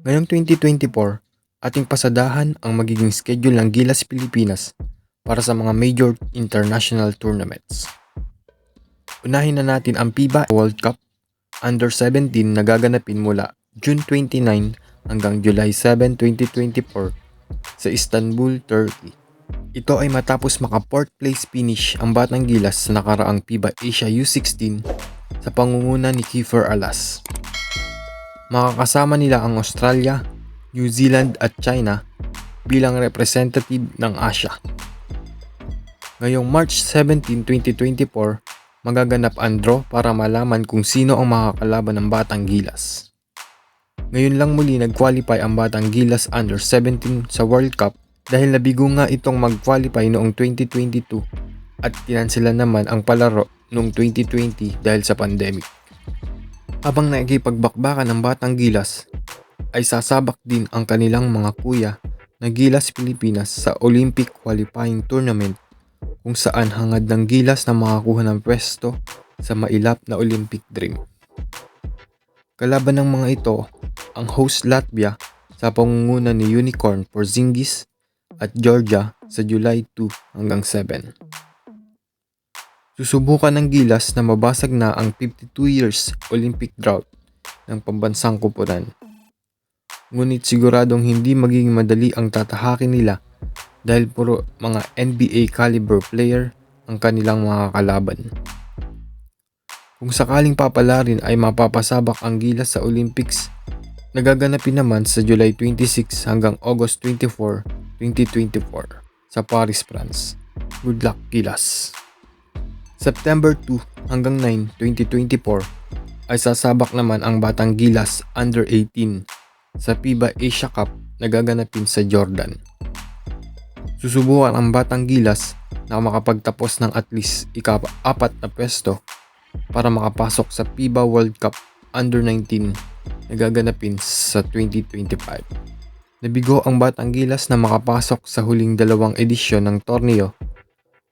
Ngayong 2024, ating pasadahan ang magiging schedule ng Gilas Pilipinas para sa mga major international tournaments. Unahin na natin ang FIBA World Cup Under 17 na gaganapin mula June 29 hanggang July 7, 2024 sa Istanbul, Turkey. Ito ay matapos maka fourth place finish ang Batang Gilas sa nakaraang FIBA Asia U16 sa pangunguna ni Kiefer Alas. Makakasama nila ang Australia, New Zealand at China bilang representative ng Asia. Ngayong March 17, 2024, magaganap ang draw para malaman kung sino ang makakalaban ng Batang Gilas. Ngayon lang muli nag-qualify ang Batang Gilas Under 17 sa World Cup dahil nabigo nga itong mag-qualify noong 2022 at kinansela naman ang palaro noong 2020 dahil sa pandemic. Habang nakikipagbakbakan ng Batang Gilas, ay sasabak din ang kanilang mga kuya na Gilas Pilipinas sa Olympic Qualifying Tournament kung saan hangad ng Gilas na makakuha ng pwesto sa mailap na Olympic Dream. Kalaban ng mga ito ang host Latvia sa pangunguna ni Unicorn Porzingis at Georgia sa July 2 hanggang 7. Susubukan ng Gilas na mabasag na ang 52 years Olympic drought ng pambansang kupunan. Ngunit siguradong hindi magiging madali ang tatahakin nila dahil puro mga NBA caliber player ang kanilang mga kalaban. Kung sakaling papalarin ay mapapasabak ang Gilas sa Olympics, nagaganapin naman sa July 26 hanggang August 24, 2024 sa Paris, France. Good luck, Gilas! September 2 hanggang 9, 2024 ay sasabak naman ang Batang Gilas Under 18 sa FIBA Asia Cup na gaganapin sa Jordan. Susubukan ang Batang Gilas na makapagtapos ng at least ika-apat na pwesto para makapasok sa FIBA World Cup Under 19 na gaganapin sa 2025. Nabigo ang Batang Gilas na makapasok sa huling dalawang edisyon ng torneo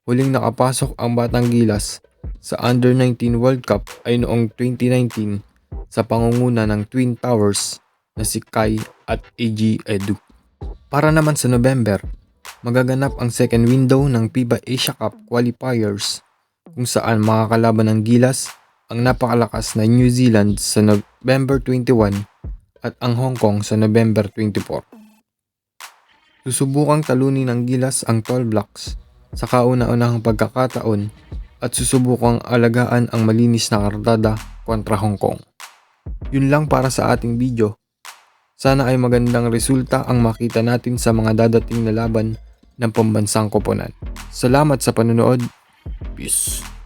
Huling nakapasok ang Batang Gilas sa Under-19 World Cup ay noong 2019 sa pangunguna ng Twin Towers na si Kai at AG Edu. Para naman sa November, magaganap ang second window ng FIBA Asia Cup qualifiers kung saan makakalaban ng Gilas ang napakalakas na New Zealand sa November 21 at ang Hong Kong sa November 24. Susubukang talunin ng Gilas ang Tall Blacks sa kauna-unahang pagkakataon at susubukang alagaan ang malinis na kartada kontra Hong Kong. Yun lang para sa ating video. Sana ay magandang resulta ang makita natin sa mga dadating na laban ng pambansang koponan. Salamat sa panonood. Peace.